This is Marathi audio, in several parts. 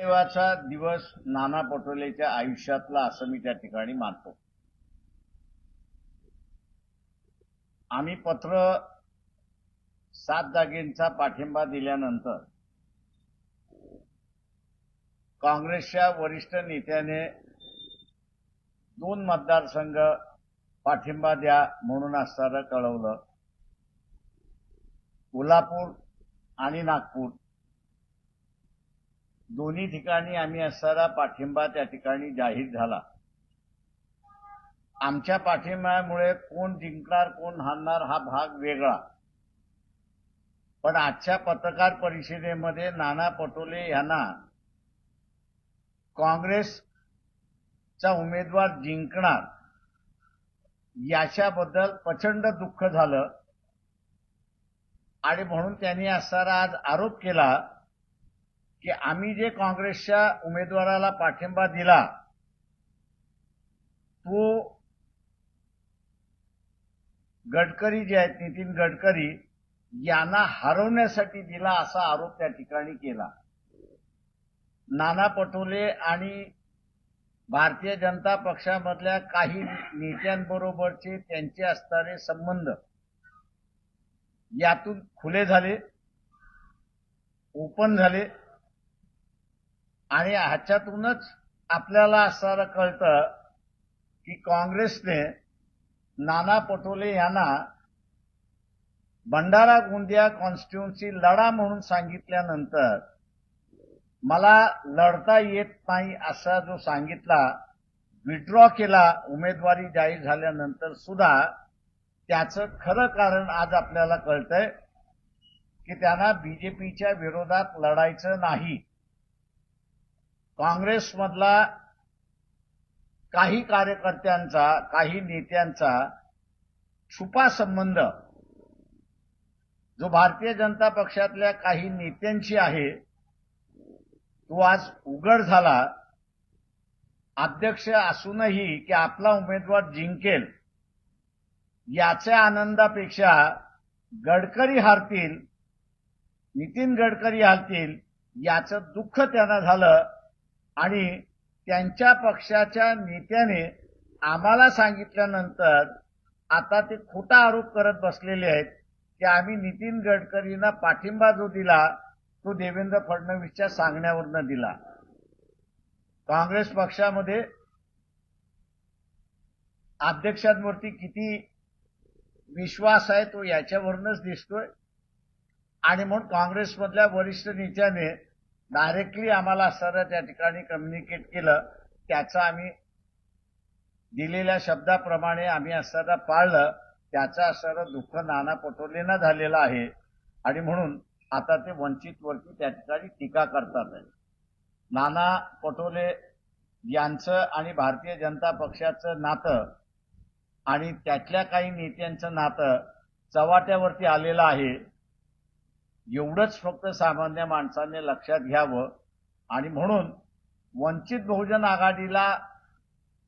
दैवाचा दिवस नाना पटोलेच्या आयुष्यातला असं मी त्या ठिकाणी मानतो. आम्ही पत्र सात जागेंचा पाठिंबा दिल्यानंतर काँग्रेसच्या वरिष्ठ नेत्याने दोन मतदारसंघ पाठिंबा द्या म्हणून असताना कळवलं. कोल्हापूर आणि नागपूर. दोन्ही ठिकाणी आम्ही असणारा पाठिंबा त्या ठिकाणी जाहीर झाला. आमच्या पाठिंब्यामुळे कोण जिंकणार कोण हारणार हा भाग वेगळा. पण आजच्या पत्रकार परिषदेमध्ये नाना पटोले यांना काँग्रेसचा उमेदवार जिंकणार याच्याबद्दल प्रचंड दुःख झालं. आणि म्हणून त्यांनी असणारा आज आरोप केला की आम्ही जे काँग्रेसच्या उमेदवाराला पाठिंबा दिला तो गडकरी जे आहेत नितीन गडकरी यांना हरवण्यासाठी दिला असा आरोप त्या ठिकाणी केला. नाना पटोले आणि भारतीय जनता पक्षामधल्या काही नेत्यांबरोबरचे त्यांचे असणारे संबंध यातून खुले झाले ओपन झाले. आणि ह्याच्यातूनच आपल्याला असणारं कळतं की काँग्रेसने नाना पटोले यांना भंडारा गोंदिया कॉन्स्टिट्युन्सी लढा म्हणून सांगितल्यानंतर मला लढता येत नाही असा जो सांगितला विड्रॉ केला उमेदवारी जाहीर झाल्यानंतर सुद्धा त्याचं खरं कारण आज आपल्याला कळतंय की त्यांना बीजेपीच्या विरोधात लढायचं नाही. काँग्रेसमधला काही कार्यकर्त्यांचा काही नेत्यांचा छुपा संबंध जो भारतीय जनता पक्षातल्या काही नेत्यांशी आहे तो आज उघड झाला. अध्यक्ष असूनही की आपला उमेदवार जिंकेल याच्या आनंदापेक्षा गडकरी हारतील नितीन गडकरी हारतील याचं दुःख त्यांना झालं. आणि त्यांच्या पक्षाच्या नेत्याने आम्हाला सांगितल्यानंतर आता ते खोटा आरोप करत बसलेले आहेत की आम्ही नितीन गडकरींना पाठिंबा जो दिला तो देवेंद्र फडणवीसच्या सांगण्यावरनं दिला. काँग्रेस पक्षामध्ये अध्यक्षांवरती किती विश्वास आहे तो याच्यावरूनच दिसतोय. आणि म्हणून काँग्रेसमधल्या वरिष्ठ नेत्याने डायरेक्टली आम्हाला सर त्या ठिकाणी कम्युनिकेट केलं. त्याचं आम्ही दिलेल्या शब्दाप्रमाणे आम्ही असताना पाळलं. त्याचं सर दुःख नाना पटोलेनं झालेलं आहे. आणि म्हणून आता ते वंचितवरती त्या ठिकाणी टीका करतात. आहे नाना पटोले यांचं आणि भारतीय जनता पक्षाचं नातं आणि त्यातल्या काही नेत्यांचं नातं चव्हाट्यावरती आलेलं आहे. एवढंच फक्त सामान्य माणसाने लक्षात घ्यावं. आणि म्हणून वंचित बहुजन आघाडीला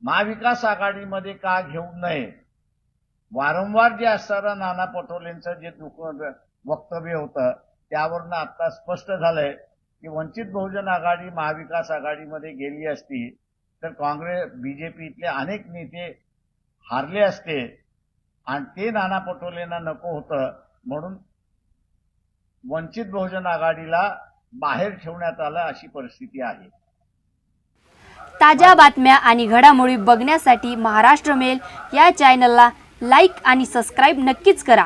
महाविकास आघाडीमध्ये का घेऊ नये? वारंवार जे असणारं नाना पटोलेंचं जे दुःख वक्तव्य होतं त्यावरनं आता स्पष्ट झालंय की वंचित बहुजन आघाडी महाविकास आघाडीमध्ये गेली असती तर काँग्रेस बीजेपीतले अनेक नेते हारले असते. आणि ते नाना पटोलेंना नको होतं म्हणून वंचित बहुजन आघाडीला बाहेर ठेवण्यात आलं अशी परिस्थिती आहे. ताज्या बातम्या आणि घडामोडी बघण्यासाठी महाराष्ट्र मेल या चॅनलला लाईक आणि सबस्क्राईब नक्कीच करा.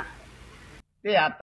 ते आता